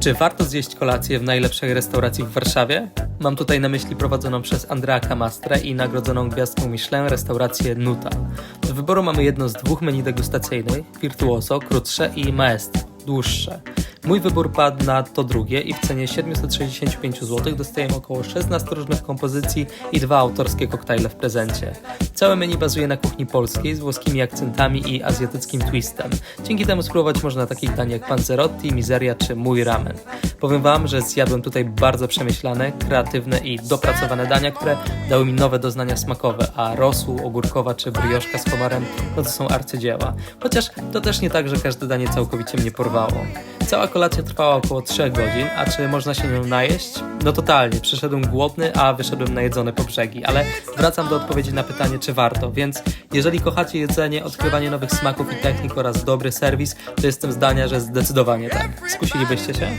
Czy warto zjeść kolację w najlepszej restauracji w Warszawie? Mam tutaj na myśli prowadzoną przez Andrea Camastrę i nagrodzoną gwiazdką Michelin restaurację Nuta. Do wyboru mamy jedno z dwóch menu degustacyjnych, Virtuoso, krótsze i Maestro, dłuższe. Mój wybór padł na to drugie i w cenie 765 zł dostajemy około 16 różnych kompozycji i dwa autorskie koktajle w prezencie. Całe menu bazuje na kuchni polskiej z włoskimi akcentami i azjatyckim twistem. Dzięki temu spróbować można takich dań jak panzerotti, mizeria czy mój ramen. Powiem Wam, że zjadłem tutaj bardzo przemyślane, kreatywne i dopracowane dania, które dały mi nowe doznania smakowe, a rosół, ogórkowa czy brioszka z komarem no to są arcydzieła. Chociaż to też nie tak, że każde danie całkowicie mnie porwało. Cała kolacja trwała około 3 godzin, a czy można się nią najeść? No totalnie, przyszedłem głodny, a wyszedłem najedzony po brzegi, ale wracam do odpowiedzi na pytanie, czy warto, więc jeżeli kochacie jedzenie, odkrywanie nowych smaków i technik oraz dobry serwis, to jestem zdania, że zdecydowanie tak. Skusilibyście się?